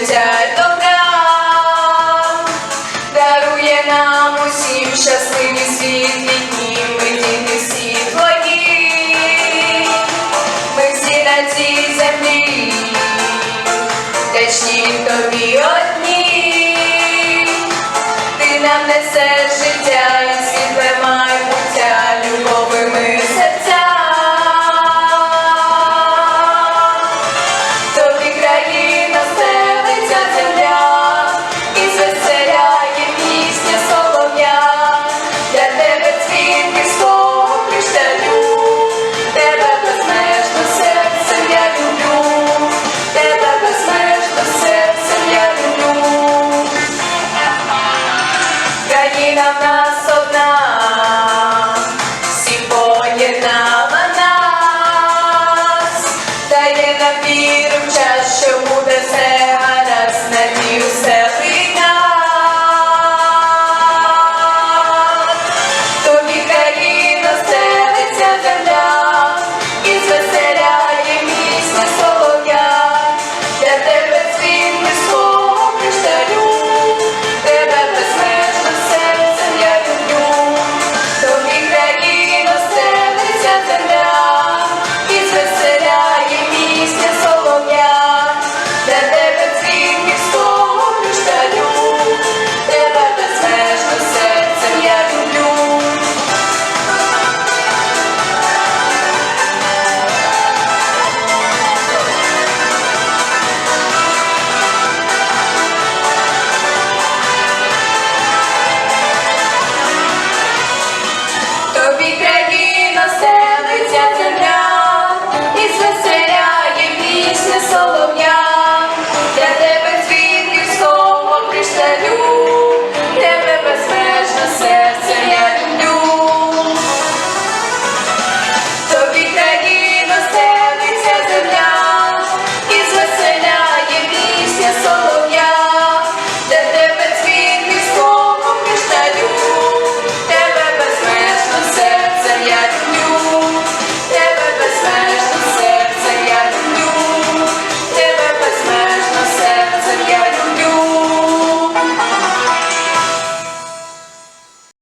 життя добра, дарує нам усім щасливі світлі дні, ми діти всі твої, ми всі на цій землі, вдячні тобі. та вірив час, що буде все.